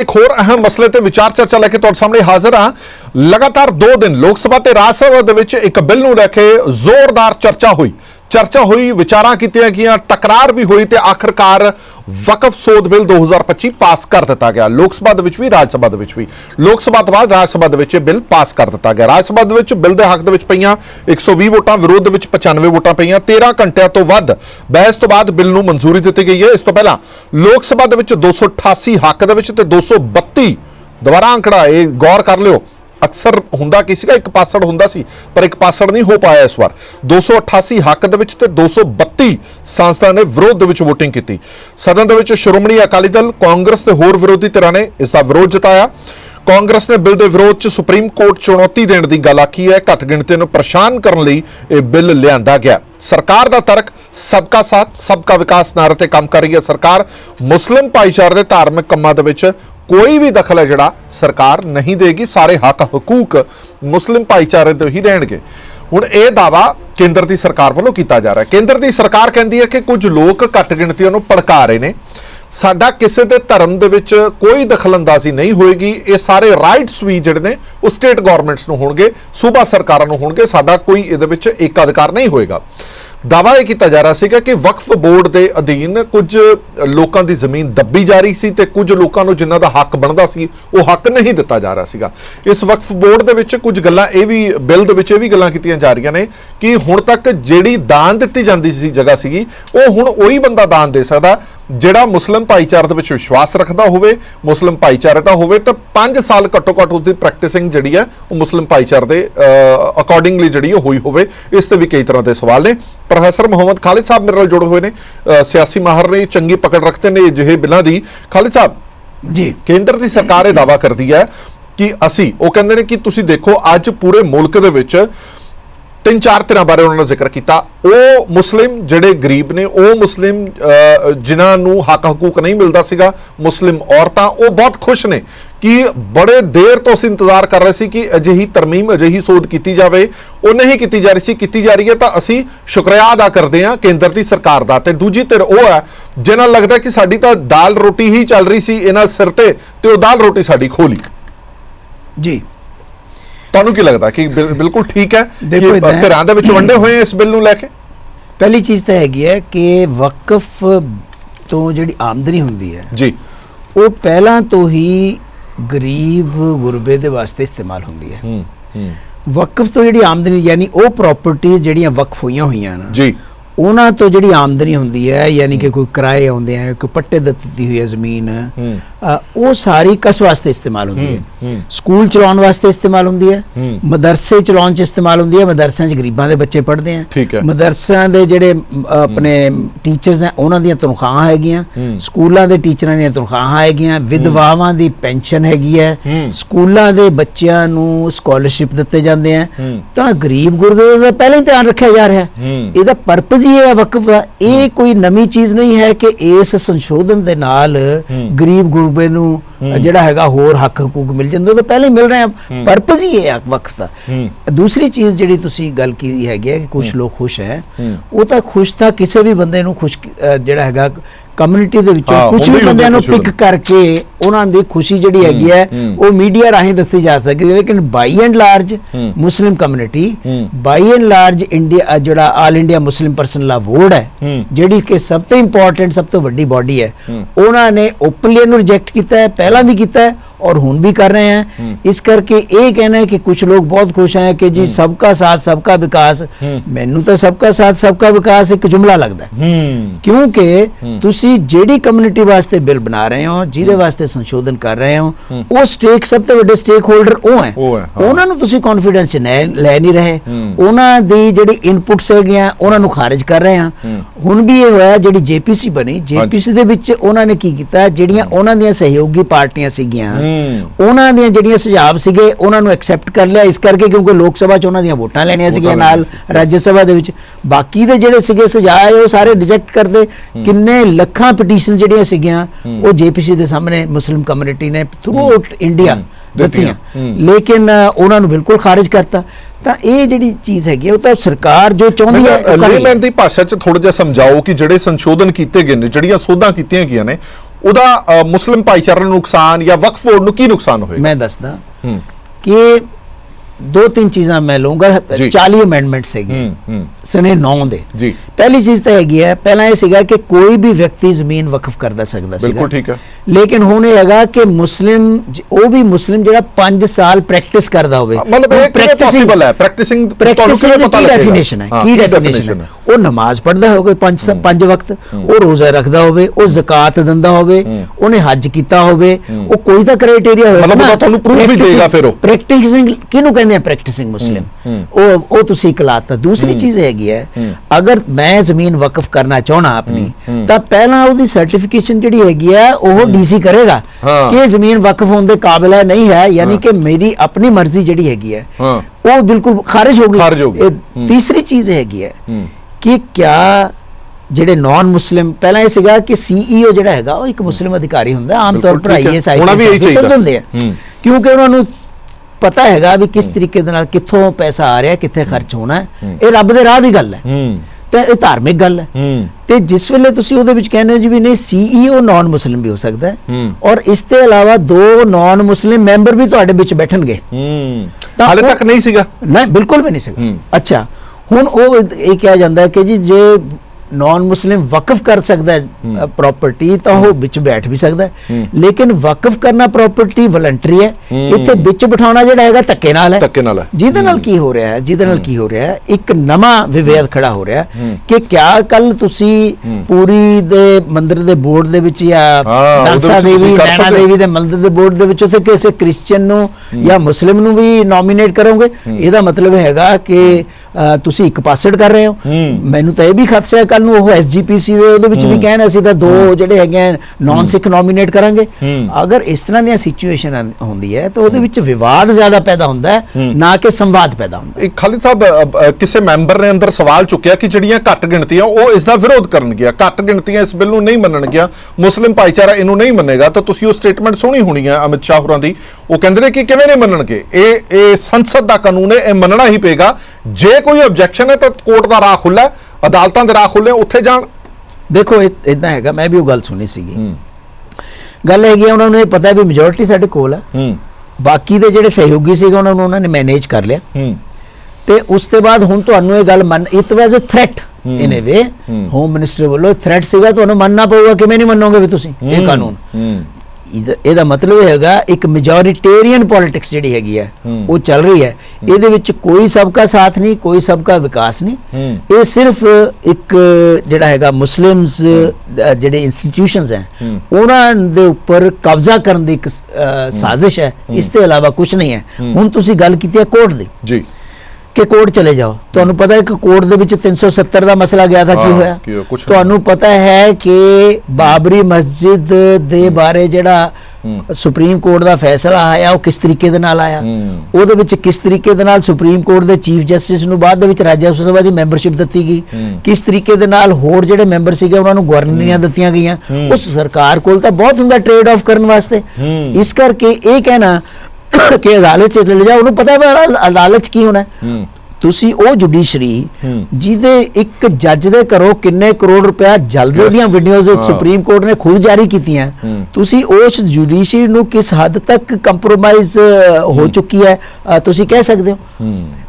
ਇੱਕ ਹੋਰ ਅਹਿਮ ਮਸਲੇ ਤੇ ਵਿਚਾਰ ਚਰਚਾ ਲੈ ਕੇ ਤੁਹਾਡੇ ਸਾਹਮਣੇ ਹਾਜ਼ਰ ਹਾਂ। ਲਗਾਤਾਰ 2 ਦਿਨ ਲੋਕ ਸਭਾ ਤੇ ਰਾਜ ਸਭਾ ਦੇ ਵਿੱਚ ਇੱਕ ਬਿੱਲ ਨੂੰ ਲੈ ਕੇ ਜ਼ੋਰਦਾਰ ਚਰਚਾ ਹੋਈ। ਚਰਚਾ ਹੋਈ, ਵਿਚਾਰਾਂ ਕੀਤੀਆਂ ਗਈਆਂ ਟਕਰਾਰ ਵੀ ਹੋਈ ਤੇ ਆਖਰਕਾਰ ਵਕਫ ਸੋਧ ਬਿੱਲ 2025 ਪਾਸ ਕਰ ਦਿੱਤਾ ਗਿਆ। ਲੋਕ ਸਭਾ ਦੇ ਵਿੱਚ ਵੀ, ਰਾਜ ਸਭਾ ਦੇ ਵਿੱਚ ਵੀ। ਲੋਕ ਸਭਾ ਤੋਂ ਬਾਅਦ ਰਾਜ ਸਭਾ ਦੇ ਵਿੱਚ ਇਹ ਬਿੱਲ ਪਾਸ ਕਰ ਦਿੱਤਾ ਗਿਆ। ਰਾਜ ਸਭਾ ਦੇ ਵਿੱਚ ਬਿੱਲ ਦੇ ਹੱਕ ਦੇ ਵਿੱਚ ਪਈਆਂ 120 ਵੋਟਾਂ, ਵਿਰੋਧ ਦੇ ਵਿੱਚ 95 ਵੋਟਾਂ ਪਈਆਂ। 13 ਘੰਟਿਆਂ ਤੋਂ ਵੱਧ ਬਹਿਸ ਤੋਂ ਬਾਅਦ ਬਿੱਲ ਨੂੰ ਮਨਜ਼ੂਰੀ ਦਿੱਤੀ ਗਈ ਹੈ। ਇਸ ਤੋਂ ਪਹਿਲਾਂ ਲੋਕ ਸਭਾ ਦੇ ਵਿੱਚ 288 ਹੱਕ ਦੇ ਵਿੱਚ ਤੇ 232 ਦੁਬਾਰਾ ਅੰਕੜਾ, ਇਹ ਗੌਰ ਕਰ ਲਿਓ। ਅਕਸਰ ਹੁੰਦਾ ਕੀ ਸੀਗਾ, ਇੱਕ ਪਾਸੜ ਹੁੰਦਾ ਸੀ, ਪਰ ਇੱਕ ਪਾਸੜ ਨਹੀਂ ਹੋ ਪਾਇਆ ਇਸ ਵਾਰ। 288 ਹੱਕ ਦੇ ਵਿੱਚ ਤੇ 232 ਸੰਸਥਾ ਨੇ ਵਿਰੋਧ ਦੇ ਵਿੱਚ VOTING ਕੀਤੀ। ਸਦਨ ਦੇ ਵਿੱਚ ਸ਼੍ਰੋਮਣੀ ਅਕਾਲੀ ਦਲ ਕਾਂਗਰਸ ਤੇ ਹੋਰ ਵਿਰੋਧੀ ਧਿਰਾਂ ਨੇ ਇਸ ਦਾ ਵਿਰੋਧ ਜਤਾਇਆ। ਕਾਂਗਰਸ ਨੇ ਬਿੱਲ ਦੇ ਵਿਰੋਧ 'ਚ ਸੁਪਰੀਮ ਕੋਰਟ ਚੁਣੌਤੀ ਦੇਣ ਦੀ ਗੱਲ ਆਖੀ ਹੈ। ਘੱਟ ਗਿਣਤੀ ਨੂੰ ਪਰੇਸ਼ਾਨ ਕਰਨ ਲਈ ਇਹ ਬਿੱਲ ਲਿਆਂਦਾ ਗਿਆ। ਸਰਕਾਰ ਦਾ ਤਰਕ ਸਬਕਾ ਸਾਥ, ਸਬਕਾ ਵਿਕਾਸ ਨਾਰੇ ਤੇ ਕੰਮ ਕਰ ਰਹੀ ਹੈ ਸਰਕਾਰ। ਮੁਸਲਿਮ ਭਾਈਚਾਰੇ ਦੇ ਧਾਰਮਿਕ ਕੰਮਾਂ ਦੇ ਵਿੱਚ ਕੋਈ ਵੀ ਦਖਲ ਹੈ ਜਿਹੜਾ ਸਰਕਾਰ ਨਹੀਂ ਦੇਗੀ, ਸਾਰੇ ਹੱਕ ਹਕੂਕ ਮੁਸਲਿਮ ਭਾਈਚਾਰੇ ਤੋਂ ਹੀ ਰਹਿਣਗੇ। ਹੁਣ ਇਹ ਦਾਵਾ ਕੇਂਦਰ ਦੀ ਸਰਕਾਰ ਵੱਲੋਂ ਕੀਤਾ ਜਾ ਰਿਹਾ ਹੈ। ਕੇਂਦਰ ਦੀ ਸਰਕਾਰ ਕਹਿੰਦੀ ਹੈ ਕਿ ਕੁਝ ਲੋਕ ਘੱਟ ਗਿਣਤੀਆਂ ਨੂੰ ਭੜਕਾ ਰਹੇ ਨੇ। ਸਾਡਾ ਕਿਸੇ ਦੇ ਧਰਮ ਦੇ ਵਿੱਚ ਕੋਈ ਦਖਲਅੰਦਾਜ਼ੀ ਨਹੀਂ ਹੋਏਗੀ। ਇਹ ਸਾਰੇ ਰਾਈਟਸ ਵੀ ਜਿਹੜੇ ਨੇ, ਉਹ ਸਟੇਟ ਗਵਰਨਮੈਂਟਸ ਨੂੰ ਹੋਣਗੇ, ਸੂਬਾ ਸਰਕਾਰਾਂ ਨੂੰ ਹੋਣਗੇ। ਸਾਡਾ ਕੋਈ ਇਹਦੇ ਵਿੱਚ ਏਕ ਅਧਿਕਾਰ ਨਹੀਂ ਹੋਏਗਾ। ਦਾਵਾ ਇਹ ਕੀਤਾ ਜਾ ਰਿਹਾ ਸੀਗਾ ਕਿ ਵਕਫ ਬੋਰਡ ਦੇ ਅਧੀਨ ਕੁਝ ਲੋਕਾਂ ਦੀ ਜ਼ਮੀਨ ਦੱਬੀ ਜਾ ਰਹੀ ਸੀ ਤੇ ਕੁਝ ਲੋਕਾਂ ਨੂੰ ਜਿਨ੍ਹਾਂ ਦਾ ਹੱਕ ਬਣਦਾ ਸੀ, ਉਹ ਹੱਕ ਨਹੀਂ ਦਿੱਤਾ ਜਾ ਰਿਹਾ ਸੀਗਾ। ਇਸ ਵਕਫ ਬੋਰਡ ਦੇ ਵਿੱਚ ਕੁਝ ਗੱਲਾਂ ਇਹ ਵੀ, ਬਿੱਲ ਦੇ ਵਿੱਚ ਇਹ ਵੀ ਗੱਲਾਂ ਕੀਤੀਆਂ ਜਾ ਰਹੀਆਂ ਨੇ ਕਿ ਹੁਣ ਤੱਕ ਜਿਹੜੀ ਦਾਨ ਦਿੱਤੀ ਜਾਂਦੀ ਸੀ ਜਗ੍ਹਾ ਸੀਗੀ, ਉਹ ਹੁਣ ਉਹੀ ਬੰਦਾ ਦਾਨ ਦੇ ਸਕਦਾ। ਜਿਹੜਾ ਮੁਸਲਿਮ ਭਾਈਚਾਰੇ ਦੇ ਵਿੱਚ ਵਿਸ਼ਵਾਸ ਰੱਖਦਾ ਹੋਵੇ ਮੁਸਲਿਮ ਭਾਈਚਾਰੇ ਦਾ ਹੋਵੇ ਤਾਂ 5 ਸਾਲ ਘੱਟੋ ਘੱਟ ਉਹਦੀ ਪ੍ਰੈਕਟਿਸਿੰਗ ਜਿਹੜੀ ਹੈ ਉਹ ਮੁਸਲਿਮ ਭਾਈਚਾਰੇ ਦੇ ਅਕੋਰਡਿੰਗਲੀ ਜਿਹੜੀ ਉਹ ਹੋਈ ਹੋਵੇ ਇਸ ਤੇ ਵੀ ਕਈ ਤਰ੍ਹਾਂ ਦੇ ਸਵਾਲ ਨੇ। ਪ੍ਰੋਫੈਸਰ ਮੁਹੰਮਦ ਖਾਲਿਦ ਸਾਹਿਬ ਮੇਰੇ ਨਾਲ ਜੁੜੇ ਹੋਏ ਨੇ ਸਿਆਸੀ ਮਾਹਰ ਨੇ ਚੰਗੀ ਪਕੜ ਰੱਖਦੇ ਨੇ ਅਜਿਹੇ ਬਿੱਲਾਂ ਦੀ। ਖਾਲਿਦ ਸਾਹਿਬ ਜੀ। ਕੇਂਦਰ ਦੀ ਸਰਕਾਰ ਇਹ ਦਾਵਾ ਕਰਦੀ ਹੈ ਕਿ ਅਸੀਂ ਉਹ ਕਹਿੰਦੇ ਨੇ ਕਿ ਤੁਸੀਂ ਦੇਖੋ ਅੱਜ ਪੂਰੇ ਮੁਲਕ ਦੇ ਵਿੱਚ ਤਿੰਨ ਚਾਰ ਤਰ੍ਹਾਂ ਬਾਰੇ ਉਹਨਾਂ ਨੇ ਜ਼ਿਕਰ ਕੀਤਾ। ਉਹ ਮੁਸਲਿਮ ਜਿਹੜੇ ਗਰੀਬ ਨੇ, ਉਹ ਮੁਸਲਿਮ ਜਿਨ੍ਹਾਂ ਨੂੰ ਹੱਕ ਹਕੂਕ ਨਹੀਂ ਮਿਲਦਾ ਸੀਗਾ, ਮੁਸਲਿਮ ਔਰਤਾਂ, ਉਹ ਬਹੁਤ ਖੁਸ਼ ਨੇ ਕਿ ਬੜੇ ਦੇਰ ਤੋਂ ਅਸੀਂ ਇੰਤਜ਼ਾਰ ਕਰ ਰਹੇ ਸੀ ਕਿ ਅਜਿਹੀ ਤਰਮੀਮ, ਅਜਿਹੀ ਸੋਧ ਕੀਤੀ ਜਾਵੇ। ਉਹ ਨਹੀਂ ਕੀਤੀ ਜਾ ਰਹੀ ਸੀ, ਕੀਤੀ ਜਾ ਰਹੀ ਹੈ ਤਾਂ ਅਸੀਂ ਸ਼ੁਕਰੀਆ ਅਦਾ ਕਰਦੇ ਹਾਂ ਕੇਂਦਰ ਦੀ ਸਰਕਾਰ ਦਾ। ਤੇ ਦੂਜੀ ਧਿਰ ਉਹ ਹੈ, ਜਿਹਨਾਂ ਲੱਗਦਾ ਕਿ ਸਾਡੀ ਤਾਂ ਦਾਲ ਰੋਟੀ ਹੀ ਚੱਲ ਰਹੀ ਸੀ, ਇਹਨਾਂ ਸਿਰ ਤੇ ਤੇ ਉਹ ਦਾਲ ਰੋਟੀ ਸਾਡੀ ਖੋਲੀ ਜੀ। ਤੁਹਾਨੂੰ ਕੀ ਲੱਗਦਾ ਕਿ ਬਿਲ- ਬਿਲਕੁਲ ਠੀਕ ਹੈ ਦੇਖੋ। ਧਿਰਾਂ ਦੇ ਵਿੱਚ ਵੰਡੇ ਹੋਏ ਇਸ ਬਿੱਲ ਨੂੰ ਲੈ ਕੇ? ਪਹਿਲੀ ਚੀਜ਼ ਤਾਂ ਹੈਗੀ ਹੈ ਕਿ ਵਕਫ ਤੋਂ ਜਿਹੜੀ ਆਮਦਨੀ ਹੁੰਦੀ ਹੈ ਜੀ। ਉਹ ਪਹਿਲਾਂ ਤੋਂ ਹੀ ਗਰੀਬ ਗੁਰਬੇ ਦੇ ਵਾਸਤੇ ਇਸਤੇਮਾਲ ਹੁੰਦੀ ਹੈ। ਹੂੰ ਹੂੰ। ਵਕਫ ਤੋਂ ਜਿਹੜੀ ਆਮਦਨੀ ਯਾਨੀ ਉਹ ਪ੍ਰਾਪਰਟੀਆਂ ਜਿਹੜੀਆਂ ਵਕਫ ਹੋਈਆਂ ਹੋਈਆਂ ਨਾ ਜੀ। ਉਹਨਾਂ ਤੋਂ ਜਿਹੜੀ ਆਮਦਨੀ ਹੁੰਦੀ ਹੈ ਯਾਨੀ ਕਿ ਕੋਈ ਕਿਰਾਏ ਆਉਂਦੇ ਆ ਕੋਈ ਪੱਟੇ ਦਿੱਤੀ ਹੋਈ ਹੈ ਜ਼ਮੀਨ ਉਹ ਸਾਰੀ ਕਸ ਵਾਸਤੇ ਇਸਤੇਮਾਲ ਹੁੰਦੀ ਹੂੰ। ਸਕੂਲ ਚਲਾਉਣ ਵਾਸਤੇ ਇਸਤੇਮਾਲ ਹੁੰਦੀ ਹੈ। ਮਦਰਸੇ ਚਲਾਉਣ ਚ ਇਸਤੇਮਾਲ ਹੁੰਦੀ ਹੈ। ਮਦਰਸਿਆਂ 'ਚ ਗਰੀਬਾਂ ਦੇ ਬੱਚੇ ਪੜ੍ਹਦੇ ਆ। ਮਦਰਸਿਆਂ ਦੇ ਜਿਹੜੇ ਆਪਣੇ ਟੀਚਰਸ ਆ ਉਹਨਾਂ ਦੀਆਂ ਤਨਖਾਹਾਂ ਹੈਗੀਆਂ। ਸਕੂਲਾਂ ਦੇ ਟੀਚਰਾਂ ਦੀਆਂ ਤਨਖਾਹਾਂ ਹੈਗੀਆਂ। ਵਿਧਵਾਵਾਂ ਦੀ ਪੈਨਸ਼ਨ ਹੈਗੀ ਹੈ। ਸਕੂਲਾਂ ਦੇ ਬੱਚਿਆਂ ਨੂੰ ਸਕਾਲਰਸ਼ਿਪ ਦਿੱਤੇ ਜਾਂਦੇ ਆ। ਤਾਂ ਗਰੀਬ ਗੁਰਦੇ ਦਾ ਪਹਿਲਾਂ ਹੀ ਧਿਆਨ ਰੱਖਿਆ ਜਾ ਰਿਹਾ ਹੂੰ। ਇਹਦਾ ਪਰਪਸ ਹੀ ਹੈ ਵਕਫ ਦਾ। ਇਹ ਕੋਈ ਨਵੀਂ ਚੀਜ਼ ਨਹੀਂ ਹੈ ਕਿ ਇਸ ਸੰਸ਼ੋਧਨ ਦੇ ਨਾਲ ਗਰੀਬ ਗੁਰਬੇ ਨੂੰ ਜਿਹੜਾ ਹੈਗਾ ਹੋਰ ਹੱਕ ਹਕੂਕ ਮਿਲ ਜਾਂਦੇ ਉਹ ਤਾਂ ਪਹਿਲਾਂ ਹੀ ਮਿਲ ਰਹੇ ਆ ਪਰਪਸ ਹੀ ਇਹ ਹੈ ਵਕਫ ਦਾ। ਦੂਸਰੀ ਚੀਜ਼ ਜਿਹੜੀ ਤੁਸੀਂ ਗੱਲ ਕੀਤੀ ਹੈਗੀ ਹੈ ਕਿ ਕੁਝ ਲੋਕ ਖੁਸ਼ ਹੈ। ਉਹ ਤਾਂ ਖੁਸ਼ ਤਾਂ ਕਿਸੇ ਵੀ ਬੰਦੇ ਨੂੰ ਖੁਸ਼ ਜਿਹੜਾ ਹੈਗਾ ਕਮਿਊਨਿਟੀ ਦੇ ਵਿੱਚੋਂ ਕੁਝ ਵੀ ਬੰਦਿਆਂ ਨੂੰ ਪਿਕ ਕਰਕੇ ਉਹਨਾਂ ਦੀ ਖੁਸ਼ੀ ਜਿਹੜੀ ਹੈਗੀ ਹੈ। ਉਹ ਮੀਡੀਆ ਰਾਹੀਂ ਦੱਸੀ ਜਾ ਸਕਦੀ ਹੈ ਲੇਕਿਨ by and large. Muslim community. By and large India ਜਿਹੜਾ all India Muslim personal law board ਹੈ। ਜਿਹੜੀ ਕਿ ਸਭ ਤੋਂ ਇੰਪੋਰਟੈਂਟ ਸਭ ਤੋਂ ਵੱਡੀ ਬਾਡੀ ਹੈ ਉਹਨਾਂ ਨੇ ਓਪਨਲੀ ਇਹਨੂੰ ਰਿਜੈਕਟ ਕੀਤਾ ਹੈ ਪਹਿਲਾਂ ਵੀ ਕੀਤਾ ਹੈ ਔਰ ਹੁਣ ਵੀ ਕਰ ਰਹੇ हैं। ਇਸ ਕਰਕੇ ਇਹ ਕਹਿਣਾ ਹੈ ਕਿ ਕੁਝ ਲੋਕ ਬਹੁਤ ਖੁਸ਼ ਹੈ ਕਿ ਜੀ ਸਬਕਾ ਸਾਥ ਸਬਕਾ ਵਿਕਾਸ ਮੈਨੂੰ ਤਾਂ ਸਬਕਾ ਸਾਥ ਸਬਕਾ ਵਿਕਾਸ ਇੱਕ ਜੁਮਲਾ ਲੱਗਦਾ ਹੈ ਹੂੰ ਕਿਉਂਕਿ ਤੁਸੀਂ ਜਿਹੜੀ ਕਮਿਊਨਿਟੀ ਵਾਸਤੇ ਬਿੱਲ ਬਣਾ ਰਹੇ ਹੋ ਜਿਹਦੇ ਵਾਸਤੇ ਸੰਸ਼ੋਧਨ ਕਰ ਰਹੇ ਹੋ ਉਹ ਸਟੇਕ ਸਭ ਤੋਂ ਵੱਡੇ ਸਟੇਕ ਹੋਲਡਰ ਉਹ ਹੈ ਉਹ ਹੈ, ਹਾਂ। ਉਹਨਾਂ ਨੂੰ ਤੁਸੀਂ ਕੌਨਫੀਡੈਂਸ ਲੈ ਨਹੀਂ ਰਹੇ ਉਹਨਾਂ ਦੀ ਜਿਹੜੀ ਇਨਪੁਟਸ ਹੈਗੀਆਂ ਉਹਨਾਂ ਨੂੰ ਖਾਰਜ ਕਰ ਰਹੇ ਆ ਹੁਣ ਵੀ ਇਹ ਹੋਇਆ ਜਿਹੜੀ ਜੇਪੀਸੀ ਬਣੀ ਜੇਪੀਸੀ ਦੇ ਵਿੱਚ ਉਹਨਾਂ ਨੇ ਕੀ ਕੀਤਾ ਜਿਹੜੀਆਂ ਉਹਨਾਂ ਦੀਆਂ ਸਹਿਯੋਗੀ ਪਾਰਟੀਆਂ ਸੀਗੀਆਂ ਹੂੰ। ਉਹਨਾਂ ਦੀਆਂ ਜਿਹੜੀਆਂ ਸੁਝਾਅ ਸੀਗੇ ਉਹਨਾਂ ਨੂੰ ਐਕਸੈਪਟ ਕਰ ਲਿਆ। ਇਸ ਕਰਕੇ ਕਿਉਂਕਿ ਲੋਕ ਸਭਾ 'ਚ ਉਹਨਾਂ ਦੀਆਂ ਵੋਟਾਂ ਲੈਣੀਆਂ ਸੀਗੀਆਂ ਨਾਲ ਰਾਜ ਸਭਾ ਦੇ ਵਿੱਚ। ਬਾਕੀ ਦੇ ਜਿਹੜੇ ਸੀਗੇ ਸੁਝਾਅ ਉਹ ਸਾਰੇ ਰਿਜੈਕਟ ਕਰਦੇ। ਕਿੰਨੇ ਲੱਖਾਂ ਪਟੀਸ਼ਨ ਜਿਹੜੀਆਂ ਸੀਗੀਆਂ ਉਹ ਜੇਪੀਸੀ ਦੇ ਸਾਹਮਣੇ ਮੁਸਲਿਮ ਕਮਿਊਨਿਟੀ ਨੇ ਥਰੂ ਇੰਡੀਆ ਦਿੱਤੀਆਂ। ਲੇਕਿਨ ਉਹਨਾਂ ਨੂੰ ਬਿਲਕੁਲ ਖਾਰਜ ਕਰਤਾ। ਤਾਂ ਇਹ ਜਿਹੜੀ ਚੀਜ਼ ਹੈਗੀ ਉਹ ਤਾਂ ਸਰਕਾਰ ਜੋ ਚਾਹੁੰਦੀ ਹੈ। ਲੇਮੈਨ ਦੀ ਭਾਸ਼ਾ 'ਚ ਥੋੜਾ ਜਿਹਾ ਸਮਝਾਓ ਕਿ ਜਿਹੜੇ ਸੰਸ਼ੋਧਨ ਕੀਤੇ ਗਏ ਨੇ ਜਿਹੜੀਆਂ ਸੋਧਾਂ ਕੀਤੀਆਂ ਗਈਆਂ ਨੇ ਉਹਦਾ ਮੁਸਲਿਮ ਭਾਈਚਾਰੇ ਨੂੰ ਨੁਕਸਾਨ ਜਾਂ ਵਕਫ ਬੋਰਡ ਨੂੰ ਕੀ ਨੁਕਸਾਨ ਹੋਏਗਾ? ਮੈਂ ਦੱਸਦਾ ਹੂੰ। ਕਿ ਦੋ ਤਿੰਨ ਚੀਜ਼ਾਂ ਮੈਂ ਲਊਂਗਾ। ਜੀ। 40 ਅਮੈਂਡਮੈਂਟਸ ਹੈਗੇ। ਹੂੰ ਹੂੰ। ਸਨੇ 9 ਦੇ। ਜੀ। ਪਹਿਲੀ ਚੀਜ਼ ਤਾਂ ਹੈਗੀ ਹੈ ਪਹਿਲਾਂ ਇਹ ਸੀਗਾ ਕਿ ਕੋਈ ਵੀ ਵਿਅਕਤੀ ਜ਼ਮੀਨ ਵਕਫ ਕਰਦਾ ਸਕਦਾ ਸੀਗਾ। ਬਿਲਕੁਲ ਠੀਕ ਹੈ। ਲੇਕਿਨ ਹੁਣ ਇਹ ਹੈਗਾ ਕਿ ਮੁਸਲਿਮ ਉਹ ਵੀ ਮੁਸਲਿਮ ਜਿਹੜਾ 5 ਸਾਲ ਪ੍ਰੈਕਟਿਸ ਕਰਦਾ ਹੋਵੇ ਮਤਲਬ ਇਹ ਪੋਸੀਬਲ ਹੈ? ਪ੍ਰੈਕਟਿਸਿੰਗ ਪ੍ਰੈਕਟਿਸਿੰਗ ਦੀ ਕੀ ਲੱਗੇਗਾ? ਡੈਫੀਨੇਸ਼ਨ ਹੈ? ਕੀ ਡੈਫੀਨੇਸ਼ਨ ਹੈ? ਉਹ ਨਮਾਜ਼ ਪੜ੍ਹਦਾ ਹੋਵੇ ਪੰਜ ਪੰਜ ਵਕਤ ਉਹ ਰੋਜ਼ਾ ਰੱਖਦਾ ਹੋਵੇ ਉਹ ਜ਼ਕਾਤ ਦਿੰਦਾ ਹੋਵੇ ਉਹਨੇ ਹੱਜ ਕੀਤਾ ਹੋਵੇ ਉਹ ਕੋਈ ਤਾਂ ਕ੍ਰਾਈਟੇਰੀਆ ਹੋਵੇਗਾ ਮਤਲਬ ਉਹਦਾ ਤੁਹਾਨੂੰ proof ਵੀ ਦੇਗਾ ਫਿਰ ਉਹ। ਪ੍ਰੈਕਟਿਸਿੰਗ ਕਿਹਨੂੰ ਕਹਿੰਦੇ ਆ ਪ੍ਰੈਕਟਿਸਿੰਗ ਮੁਸਲਿਮ ਉਹ ਉਹ ਤੁਸੀਂ ਇਕਲਾਤਾ ਦੂਸਰੀ ਚੀਜ਼ ਹੈਗੀ ਹੈ ਅਗਰ ਮੈਂ ਜ਼ਮੀਨ ਵਕਫ ਕਰਨਾ ਚਾਹਣਾ ਆਪਣੀ ਤਾਂ ਪਹਿਲਾਂ ਉਹਦੀ ਸਰਟੀਫਿਕੇਸ਼ਨ ਜਿਹੜੀ ਹੈਗੀ ਹੈ ਉਹ ਡੀਸੀ ਕਰੇਗਾ। ਕਿ ਇਹ ਜ਼ਮੀਨ ਵਕਫ ਹੋਣ ਦੇ ਕਾਬਿਲ ਹੈ ਨਹੀਂ ਹੈ ਯਾਨੀ ਕਿ ਮੇਰੀ ਆਪਣੀ ਮਰਜ਼ੀ ਜਿਹੜੀ ਹੈਗੀ ਹੈ ਉਹ ਬਿਲਕੁਲ ਖਾਰਜ ਹੋ ਗਈ। ਤੀਸਰੀ ਚੀਜ਼ ਹੈਗੀ ਹੂੰ। ਕਿ ਕਿਆ ਜਿਹੜੇ ਨਾਨ ਮੁਸਲਿਮ ਪਹਿਲਾਂ ਇਹ ਸੀਗਾ ਕਿ ਸੀਈਓ ਜਿਹੜਾ ਹੈਗਾ ਉਹ ਇੱਕ ਮੁਸਲਿਮ ਅਧਿਕਾਰੀ ਹੁੰਦਾ ਆਮ ਤੌਰ ਪਰ। IAS IPS. ਹੁੰਦੇ ਆ। ਕਿਉਂਕਿ ਉਹਨਾਂ ਨੂੰ ਪਤਾ ਹੈਗਾ ਵੀ ਕਿਸ ਤਰੀਕੇ ਦੇ ਨਾਲ ਕਿੱਥੋਂ ਪੈਸਾ ਆ ਰਿਹਾ ਕਿੱਥੇ ਖਰਚ ਹੋਣਾ ਇਹ ਰੱਬ ਦੇ ਰਾਹ ਦੀ ਗੱਲ ਹੈ। ਤੇ ਇਹ ਧਾਰਮਿਕ ਗੱਲ ਹੈ। ਤੇ ਜਿਸ ਵੇਲੇ ਤੁਸੀਂ ਉਹਦੇ ਵਿੱਚ ਕਹਿੰਦੇ ਹੋ ਜੀ ਵੀ ਨਹੀਂ ਸੀਈਓ ਨਾਨ ਮੁਸਲਿਮ ਵੀ ਹੋ ਸਕਦਾ ਹੈ। ਔਰ ਇਸ ਤੋਂ ਇਲਾਵਾ ਦੋ ਨਾਨ ਮੁਸਲਿਮ ਮੈਂਬਰ ਵੀ ਤੁਹਾਡੇ ਵਿੱਚ ਬੈਠਣਗੇ। ਹਾਲੇ ਤੱਕ ਨਹੀਂ ਸੀਗਾ। ਨਹੀਂ ਬਿਲਕੁਲ ਵੀ ਨਹੀਂ ਸੀਗਾ। ਅੱਛਾ। ਹੁਣ ਉਹ ਇਹ ਕਿਹਾ ਜਾਂਦਾ ਕਿ ਜੀ ਜੇ ਨਾਨ ਮੁਸਲਿਮ ਵਕਫ ਕਰ ਸਕਦਾ ਹੈ ਪ੍ਰਾਪਰਟੀ ਤਾਂ ਉਹ ਵਿੱਚ ਬੈਠ ਵੀ ਸਕਦਾ ਲੇਕਿਨ ਵਕਫ ਕਰਨਾ ਪ੍ਰਾਪਰਟੀ ਵਲੰਟਰੀ ਹੈ। ਇੱਥੇ ਵਿੱਚ ਬਿਠਾਉਣਾ ਜਿਹੜਾ ਹੈਗਾ ਧੱਕੇ ਨਾਲ ਹੈ। ਧੱਕੇ ਨਾਲ ਹੈ। ਜਿਹਦੇ ਨਾਲ ਕੀ ਹੋ ਰਿਹਾ ਹੈ? ਜਿਹਦੇ ਨਾਲ ਕੀ ਹੋ ਰਿਹਾ ਹੈ? ਇੱਕ ਨਵਾਂ ਵਿਵਾਦ ਖੜਾ ਹੋ ਰਿਹਾ ਕਿ ਕਿਆ ਕੱਲ ਤੁਸੀਂ ਪੂਰੀ ਦੇ ਮੰਦਿਰ ਦੇ ਬੋਰਡ ਦੇ ਵਿੱਚ ਜਾਂ ਤੁਸੀਂ ਦੇਵੀ ਨੈਣਾ। ਦੇਵੀ ਦੇ ਮੰਦਿਰ ਦੇ ਬੋਰਡ ਦੇ ਵਿੱਚ ਉੱਥੇ ਕਿਸੇ ਕ੍ਰਿਸਚੀਅਨ ਨੂੰ ਜਾਂ ਮੁਸਲਿਮ ਨੂੰ ਵੀ ਨੋਮੀਨੇਟ ਕਰੋਗੇ। ਇਹਦਾ ਮਤਲਬ ਹੈਗਾ ਕਿ ਤੁਸੀਂ ਇੱਕ ਪਾਸੜ ਕਰ ਰਹੇ ਹੋ। ਮੈਨੂੰ ਤਾਂ ਇਹ ਵੀ ਖਦਸ਼ਾ ਹੈ ਕੱਲ ਨੂੰ ਉਹ ਐਸਜੀਪੀਸੀ ਦੇ ਉਹਦੇ ਵਿੱਚ ਵੀ ਕਹਿਣ ਅਸੀਂ ਤਾਂ ਦੋ ਜਿਹੜੇ ਹੈਗੇ ਨਾਨ ਸਿੱਖ ਨੋਮੀਨੇਟ ਕਰਾਂਗੇ। ਅਗਰ ਇਸ ਤਰ੍ਹਾਂ ਦੀਆਂ ਸਿਚੁਏਸ਼ਨ ਹੁੰਦੀ ਹੈ ਤਾਂ ਉਹਦੇ ਵਿੱਚ ਵਿਵਾਦ ਜ਼ਿਆਦਾ ਪੈਦਾ ਹੁੰਦਾ ਹੈ ਨਾ ਕਿ ਸੰਵਾਦ ਪੈਦਾ ਹੁੰਦਾ ਹੈ। ਇੱਕ ਖਾਲਿਦ ਸਾਹਿਬ ਕਿਸੇ ਮੈਂਬਰ ਨੇ ਅੰਦਰ ਸਵਾਲ ਚੁੱਕਿਆ ਕਿ ਜਿਹੜੀਆਂ ਘੱਟ ਗਿਣਤੀਆਂ ਉਹ ਇਸ ਦਾ ਵਿਰੋਧ ਕਰਨਗੀਆਂ। ਘੱਟ ਗਿਣਤੀਆਂ ਇਸ ਬਿੱਲ ਨੂੰ ਨਹੀਂ ਮੰਨਣਗੀਆਂ ਮੁਸਲਿਮ ਭਾਈਚਾਰਾ ਇਹਨੂੰ ਨਹੀਂ ਮੰਨੇਗਾ। ਤਾਂ ਤੁਸੀਂ ਉਹ ਸਟੇਟਮੈਂਟ ਸੁਣੀ ਹੋਣੀ ਹੈ ਅਮਿਤ ਸ਼ਾਹ ਹੋਰਾਂ ਦੀ। ਉਹ ਕਹਿੰਦੇ ਨੇ ਕਿ ਕਿਵੇਂ ਨਹੀਂ ਮੰਨਣਗੇ? ਇਹ ਇਹ ਸੰਸਦ ਦਾ ਕਾਨੂੰਨ ਹੈ ਇਹ ਮੰਨਣਾ ਹੀ ਪਏਗਾ। ਜੇ ਕੋਈ ਆਬਜੈਕਸ਼ਨ ਹੈ ਤਾਂ ਕੋਰਟ ਦਾ ਰਾਹ ਖੁੱਲਾ ਹੈ, ਅਦਾਲਤਾਂ ਦੇ ਰਾਹ ਖੁੱਲੇ ਉੱਥੇ ਜਾਣ। ਦੇਖੋ ਇਦਾਂ ਹੈਗਾ ਮੈਂ ਵੀ ਉਹ ਗੱਲ ਸੁਣੀ ਸੀਗੀ। ਗੱਲ ਹੈਗੀ ਉਹਨਾਂ ਨੂੰ ਇਹ ਪਤਾ ਵੀ ਮੈਜੋਰਿਟੀ ਸਾਡੇ ਕੋਲ ਹੈ। ਬਾਕੀ ਦੇ ਜਿਹੜੇ ਸਹਿਯੋਗੀ ਸੀਗੇ ਉਹਨਾਂ ਨੂੰ ਉਹਨਾਂ ਨੇ ਮੈਨੇਜ ਕਰ ਲਿਆ। ਤੇ ਉਸ ਤੋਂ ਬਾਅਦ ਹੁਣ ਤੁਹਾਨੂੰ ਇਹ ਗੱਲ ਮੰਨ it was a threat in a way home minister ਵੱਲੋਂ ਥ੍ਰੈਟ ਸੀਗਾ ਤੁਹਾਨੂੰ ਮੰਨਣਾ ਪਊਗਾ ਕਿਵੇਂ ਨਹੀਂ ਮੰਨੋਗੇ ਵੀ ਤੁਸੀਂ? ਇਹ ਕਾਨੂੰਨ। ਇਹਦਾ- ਮਤਲਬ ਇਹ ਹੈਗਾ ਇੱਕ ਮੈਜੋਰਿਟੇਰੀਅਨ ਪੋਲਿਟਿਕਸ ਜਿਹੜੀ ਹੈਗੀ ਹੈ ਉਹ ਚੱਲ ਰਹੀ ਹੈ। ਇਹਦੇ ਵਿੱਚ ਕੋਈ ਸਬਕਾ ਸਾਥ ਨਹੀਂ ਕੋਈ ਸਬਕਾ ਵਿਕਾਸ ਨਹੀਂ। ਇਹ ਸਿਰਫ ਇੱਕ ਜਿਹੜਾ ਹੈਗਾ ਮੁਸਲਿਮਸ ਜਿਹੜੇ ਇੰਸਟੀਟਿਊਸ਼ਨਸ ਹੈ ਉਹਨਾਂ ਦੇ ਉੱਪਰ ਕਬਜ਼ਾ ਕਰਨ ਦੀ ਇੱਕ ਸਾਜ਼ਿਸ਼ ਹੈ। ਇਸ ਤੋਂ ਇਲਾਵਾ ਕੁਝ ਨਹੀਂ ਹੈ। ਹੁਣ ਤੁਸੀਂ ਗੱਲ ਕੀਤੀ ਹੈ ਕੋਰਟ ਦੀ। ਜੀ। ਕਿ ਕੋਰਟ ਚਲੇ ਜਾਓ। ਤੁਹਾਨੂੰ ਪਤਾ ਹੈ ਕਿ ਕੋਰਟ ਦੇ ਵਿੱਚ 370 ਦਾ ਮਸਲਾ ਗਿਆ ਤਾਂ ਕੀ ਹੋਇਆ। ਤੁਹਾਨੂੰ ਪਤਾ ਹੈ ਕਿ ਬਾਬਰੀ ਮਸਜਿਦ ਦੇ ਬਾਰੇ ਜਿਹੜਾ ਸੁਪਰੀਮ ਕੋਰਟ ਦਾ ਫੈਸਲਾ ਆਇਆ ਉਹ ਕਿਸ ਤਰੀਕੇ ਦੇ ਨਾਲ ਆਇਆ? ਉਹਦੇ ਵਿੱਚ ਕਿਸ ਤਰੀਕੇ ਦੇ ਨਾਲ ਸੁਪਰੀਮ ਕੋਰਟ ਦੇ ਚੀਫ ਜਸਟਿਸ ਨੂੰ ਬਾਅਦ ਦੇ ਵਿੱਚ ਰਾਜ ਸਭਾ ਦੀ ਮੈਂਬਰਸ਼ਿਪ ਦਿੱਤੀ ਗਈ? ਕਿਸ ਤਰੀਕੇ ਦੇ ਨਾਲ ਹੋਰ ਜਿਹੜੇ ਮੈਂਬਰ ਸੀਗੇ ਉਹਨਾਂ ਨੂੰ ਗਵਰਨਰੀਆਂ ਦਿੱਤੀਆਂ ਗਈਆਂ? ਉਸ ਸਰਕਾਰ ਕੋਲ ਤਾਂ ਬਹੁਤ ਹੁੰਦਾ ਟ੍ਰੇਡ ਆਫ ਕਰਨ ਵਾਸਤੇ। ਇਸ ਕਰਕੇ ਇਹ ਕਹਿਣਾ ਕਿ ਅਦਾਲਤ 'ਚ ਲੈ ਜਾ ਉਹਨੂੰ ਪਤਾ ਹੈ ਅਦਾਲਤ 'ਚ ਕੀ ਹੋਣਾ। ਤੁਸੀਂ ਉਹ ਜੁਡੀਸ਼ਰੀ ਜਿਹਦੇ ਇੱਕ ਜੱਜ ਦੇ ਘਰੋਂ ਕਿੰਨੇ ਕਰੋੜ ਰੁਪਇਆ ਜਲਦੇ ਦੀਆਂ ਵੀਡੀਓਜ਼ ਸੁਪਰੀਮ ਕੋਰਟ ਨੇ ਖੁਦ ਜਾਰੀ ਕੀਤੀਆਂ ਤੁਸੀਂ ਉਸ ਜੁਡੀਸ਼ਰੀ ਨੂੰ ਕਿਸ ਹੱਦ ਤੱਕ ਕੰਪਰੋਮਾਈਜ਼ ਹੋ ਚੁੱਕੀ ਹੈ? ਤੁਸੀਂ ਕਹਿ ਸਕਦੇ ਹੋ?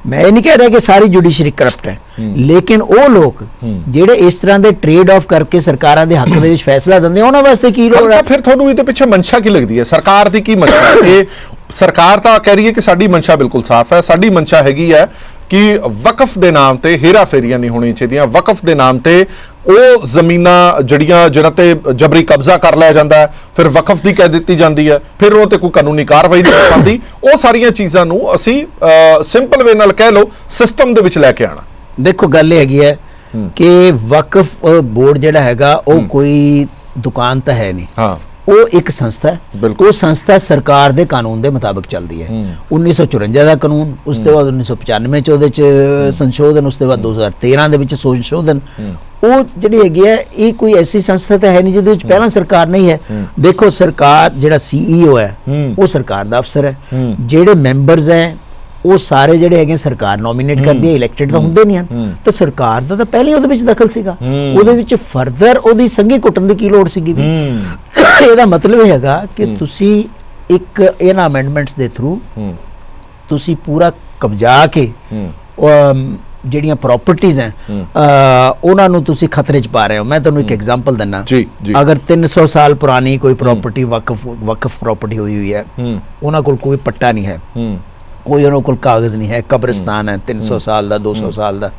ਮੈਂ ਇਹ ਨਹੀਂ ਕਹਿ ਰਿਹਾ ਕਿ ਸਾਰੀ ਜੁਡੀਸ਼ਰੀ ਕਰਪਟ ਹੈ। ਲੇਕਿਨ ਉਹ ਲੋਕ ਜਿਹੜੇ ਇਸ ਤਰ੍ਹਾਂ ਦੇ ਟ੍ਰੇਡ ਆਫ ਕਰਕੇ ਸਰਕਾਰਾਂ ਦੇ ਹੱਕ ਦੇ ਵਿੱਚ ਫੈਸਲਾ ਦਿੰਦੇ ਉਹਨਾਂ ਵਾਸਤੇ ਕੀ ਲੋੜ ਹੈ? ਫਿਰ ਤੁਹਾਨੂੰ ਇਹਦੇ ਪਿੱਛੇ ਮਨਸ਼ਾ ਕੀ ਲੱਗਦੀ ਹੈ? ਸਰਕਾਰ ਦੀ ਕੀ ਮਨਸ਼ਾ? ਹੈ ਇਹ ਸਰਕਾਰ ਤਾਂ ਕਹਿ ਰਹੀ ਹੈ ਕਿ ਸਾਡੀ ਮਨਸ਼ਾ ਬਿਲਕੁਲ ਸਾਫ਼ ਹੈ। ਸਾਡੀ ਮਨਸ਼ਾ ਹੈਗੀ ਹੈ ਕਿ ਵਕਫ ਦੇ ਨਾਮ ਤੇ ਹੇਰਾ ਫੇਰੀਆਂ ਨਹੀਂ ਹੋਣੀਆਂ ਚਾਹੀਦੀਆਂ। ਵਕਫ ਦੇ ਨਾਮ ਤੇ ਉਹ ਜ਼ਮੀਨਾਂ ਜਿਹੜੀਆਂ ਜਿਨ੍ਹਾਂ ਤੇ ਜਬਰੀ ਕਬਜ਼ਾ ਕਰ ਲਿਆ ਜਾਂਦਾ ਹੈ ਫਿਰ ਵਕਫ ਦੀ ਕਹਿ ਦਿੱਤੀ ਜਾਂਦੀ ਹੈ ਫਿਰ ਉਹ ਤੇ ਕੋਈ ਕਾਨੂੰਨੀ ਕਾਰਵਾਈ ਨਹੀਂ ਹੋ ਪਾਉਂਦੀ। ਉਹ ਸਾਰੀਆਂ ਚੀਜ਼ਾਂ ਨੂੰ ਅਸੀਂ ਸਿੰਪਲ ਵੇ ਨਾਲ ਕਹਿ ਲਓ ਸਿਸਟਮ ਦੇ ਵਿੱਚ ਲੈ ਕੇ ਆਣਾ ਦੇਖੋ ਗੱਲ ਇਹ ਹੈਗੀ ਹੈ ਕਿ ਵਕਫ ਬੋਰਡ ਜਿਹੜਾ ਹੈਗਾ ਉਹ ਕੋਈ ਦੁਕਾਨ ਤਾਂ ਹੈ ਨਹੀਂ। ਹਾਂ। ਉਹ ਇੱਕ ਸੰਸਥਾ ਹੈ। ਉਹ ਸੰਸਥਾ ਸਰਕਾਰ ਦੇ ਕਾਨੂੰਨ ਦੇ ਮੁਤਾਬਕ ਚੱਲਦੀ ਹੈ। 1954 ਦਾ ਕਾਨੂੰਨ ਉਸ ਤੋਂ ਬਾਅਦ 1995 ਚ ਉਹਦੇ ਚ ਸੰਸ਼ੋਧਨ ਉਸ ਤੋਂ ਬਾਅਦ 2013 ਦੇ ਵਿੱਚ ਸੰਸ਼ੋਧਨ। ਉਹ ਜਿਹੜੀ ਹੈਗੀ ਹੈ ਇਹ ਕੋਈ ਐਸੀ ਸੰਸਥਾ ਤਾਂ ਹੈ ਨਹੀਂ ਜਿਹਦੇ ਵਿੱਚ ਪਹਿਲਾਂ ਸਰਕਾਰ ਨਹੀਂ ਹੈ। ਦੇਖੋ ਸਰਕਾਰ ਜਿਹੜਾ ਸੀਈਓ ਹੈ ਹੂੰ। ਉਹ ਸਰਕਾਰ ਦਾ ਅਫਸਰ ਹੈ। ਜਿਹੜੇ ਮੈਂਬਰਸ ਹੈ ਉਹ ਸਾਰੇ ਜਿਹੜੇ ਹੈਗੇ ਸਰਕਾਰ ਨੋਮੀਨੇਟ ਕਰਦੀ ਹੈ ਇਲੈਕਟਡ ਤਾਂ ਹੁੰਦੇ ਨਹੀਂ ਹਨ ਤਾਂ ਸਰਕਾਰ ਦਾ ਤਾਂ ਪਹਿਲੇ ਉਹਦੇ ਵਿੱਚ ਦਖਲ ਸੀਗਾ। ਉਹਦੇ ਵਿੱਚ ਫਰਦਰ ਉਹਦੀ ਸੰਘੀ ਕੁੱਟਣ ਦੀ ਕੀ ਲੋੜ ਸੀਗੀ ਵੀ? ਇਹਦਾ ਮਤਲਬ ਇਹ ਹੈਗਾ ਕਿ ਤੁਸੀਂ ਇੱਕ ਇਹਨਾਂ ਅਮੈਂਡਮੈਂਟਸ ਦੇ ਥਰੂ ਤੁਸੀਂ ਪੂਰਾ ਕਬਜ਼ਾ ਕੇ ਜਿਹੜੀਆਂ ਪ੍ਰਾਪਰਟੀਆਂ ਹੈ ਉਹਨਾਂ ਨੂੰ ਤੁਸੀਂ ਖਤਰੇ 'ਚ ਪਾ ਰਹੇ ਹੋ। ਮੈਂ ਤੁਹਾਨੂੰ ਇੱਕ ਐਗਜ਼ਾਮਪਲ ਦਿੰਨਾ। ਅਗਰ 300 ਸਾਲ ਪੁਰਾਣੀ ਕੋਈ ਪ੍ਰਾਪਰਟੀ ਵਕਫ ਵਕਫ ਪ੍ਰਾਪਰਟੀ ਹੋਈ ਹੋਈ ਹੈ ਉਹਨਾਂ ਕੋਲ ਕੋਈ ਪੱਟਾ ਨਹੀਂ ਹੂੰ। ਕੋਈ ਉਹਨਾਂ ਕੋਲ ਕਾਗਜ਼ ਨਹੀਂ ਹੈ ਕਬਰਸਤਾਨ ਹੈ 300 ਸਾਲ ਦਾ 200 ਸਾਲ ਦਾ।